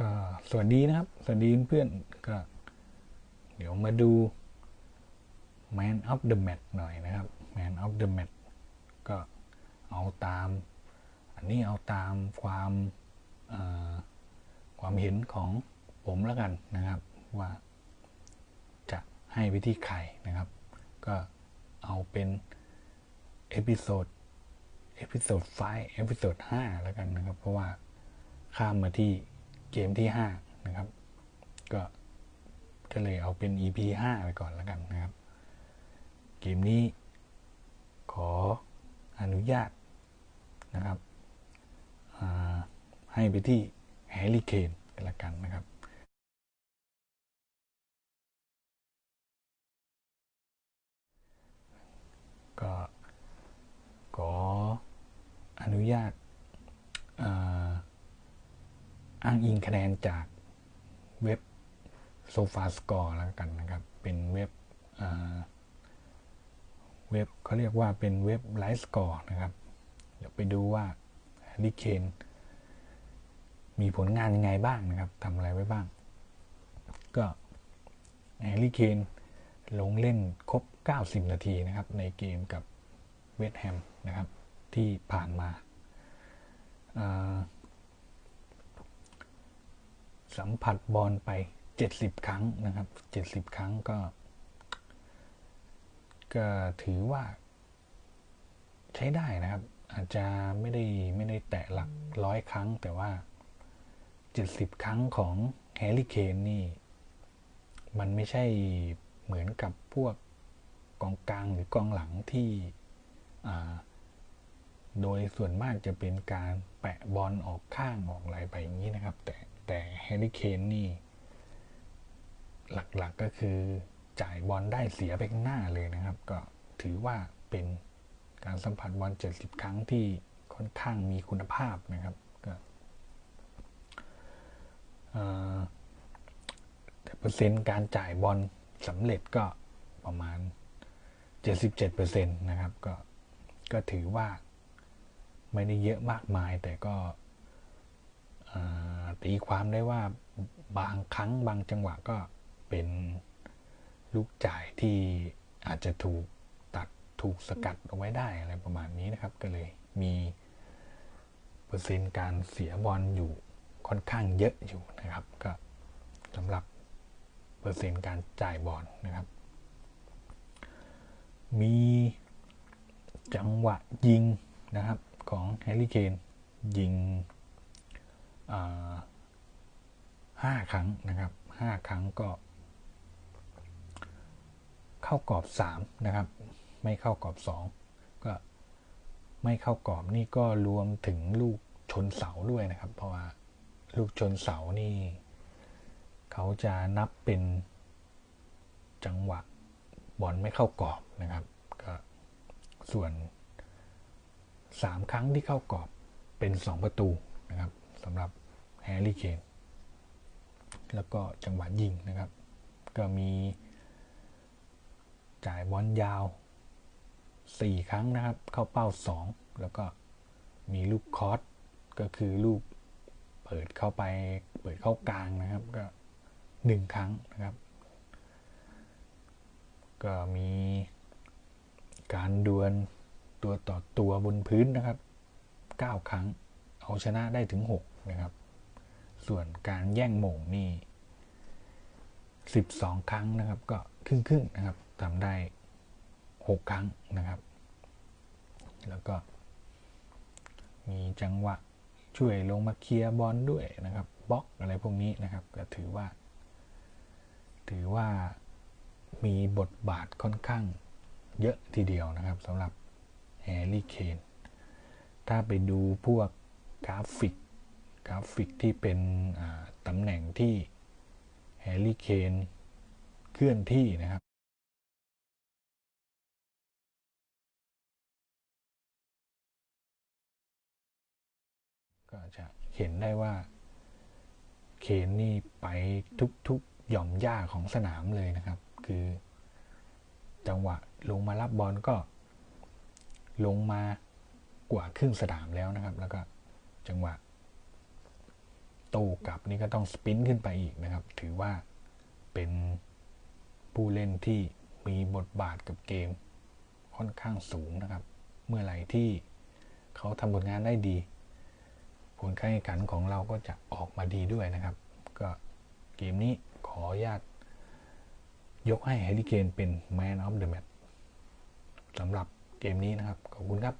ก็สวัสดีนะครับ สวัสดีเพื่อนๆก็ เดี๋ยวมาดู Man of the Match หน่อยนะครับ Man of the Match ก็เอาตาม อันนี้เอาตามความความเห็นของผมแล้วกันนะครับ ว่าจะให้ไปที่ใครนะครับ ก็เอาเป็นเอพิโซดเอพิโซดไฟเอพิโซดห้าแล้วกันนะครับ เพราะว่าข้ามมาที่ เกมที่ห้านะครับ ก็ก็เลยเอาเป็น EP ห้าไปก่อนแล้วกันนะครับ เกมนี้ขออนุญาตนะครับให้ไปที่แฮร์รี่เคนกันละกันนะครับ ก็ขออนุญาตอ่า อ้างอิงคะแนนจากเว็บโซฟาสกอร์แล้วกันนะครับ เป็นเว็บเว็บเขาเรียกว่าเป็นเว็บไลฟ์สกอร์นะครับ เดี๋ยวไปดูว่าแฮร์รี่เคนมีผลงานยังไงบ้างนะครับทำอะไรไว้บ้าง ก็แฮร์รี่เคนลงเล่นครบ 90 นาทีนะครับ ในเกมกับเวสต์แฮมนะครับ ที่ผ่านมาา สัมผัสบอลไป 70 ครั้งนะครับ 70 ครั้งก็ ก็ถือว่า ใช้ได้นะครับ อาจจะไม่ได้ไม่ได้แตะหลักร้อยครั้ง แต่ว่า 70 ครั้งของแฮร์รี่เคนนี่ มันไม่ใช่เหมือนกับพวกกองกลางหรือกองหลังที่โดยส่วนมากจะเป็นการแปะบอลออกข้างออกอะไรไปอย่างนี้นะครับ แต่ แต่แฮร์รี่เคนนี่ หลักๆกก็คือจ่ายบอลได้เสียไปข้างหน้าเลยนะครับ ก็ถือว่าเป็นการสัมผัสบอล 70 ครั้งที่ค่อนข้างมีคุณภาพนะครับก็เอ่อแต่เปอร์เซ็นต์การจ่ายบอลสำเร็จก็ประมาณ 77%นะครับก็ก็ถือว่าไม่ได้เยอะมากมายแต่ก็อ่อ ตีความได้ว่าบางครั้งบางจังหวะก็เป็นลูกจ่ายที่อาจจะถูกตัดถูกสกัดเอาไว้ได้อะไรประมาณนี้นะครับ ก็เลยมีเปอร์เซ็นต์การเสียบอลอยู่ค่อนข้างเยอะอยู่นะครับ ก็สำหรับเปอร์เซ็นต์การจ่ายบอลนะครับ มีจังหวะยิงนะครับของแฮร์รี่เคนยิง ห้าครั้งนะครับห้าครั้งก็ เข้ากรอบสามนะครับ ไม่เข้ากรอบสองก็ไม่เข้ากรอบนี่ก็รวมถึงลูกชนเสาด้วยนะครับ เพราะว่าลูกชนเสานี่เขาจะนับเป็นจังหวะบอลไม่เข้ากรอบนะครับก็ส่วนสามครั้งที่เข้ากรอบเป็นสองประตูนะครับสำหรับแฮร์รี่เคน แล้วก็จังหวะยิงนะครับ ก็มีจ่ายบอลยาว 4 ครั้งนะครับ เข้าเป้า 2 แล้วก็มีลูกคอสก็คือลูกเปิดเข้าไปเปิดเข้ากลางนะครับ ก็1ครั้งนะครับ ก็มีการดวลตัวต่อตัวบนพื้นนะครับ 9 ครั้ง เอาชนะได้ถึง 6 นะครับ ส่วนการแย่งโมงนี่ 12 ครั้งนะครับ ก็ครึ่งครึ่งนะครับทำได้ 6 ครั้งนะครับ แล้วก็ มีจังหวะช่วยลงมาเคลียร์บอลด้วยนะครับบล็อกอะไรพวกนี้นะครับ ก็ถือว่า ถือว่ามีบทบาทค่อนข้างเยอะทีเดียวนะครับสำหรับแฮร์รี่เคนถ้าไปดูพวกกราฟิก กราฟิกที่เป็นตำแหน่งที่แฮร์รี่เคนเคลื่อนที่นะครับก็จะเห็นได้ว่าเคนนี่ไปทุกๆหย่อมหญ้าของสนามเลยนะครับ คือจังหวะลงมารับบอลก็ลงมากว่าครึ่งสนามแล้วนะครับ แล้วก็จังหวะ ต้กลับนี่ก็ต้องสปินขึ้นไปอีกนะครับ ถือว่าเป็นผู้เล่นที่มีบทบาทกับเกมค่อนข้างสูงนะครับ เมื่อไหร่ที่เขาทำผลงานได้ดี ผลการแข่งขันของเราก็จะออกมาดีด้วยนะครับ ก็เกมนี้ขออนุญาต ยกให้แฮร์รี่เคนเป็น Man of the Match สำหรับเกมนี้นะครับ ขอบคุณครับ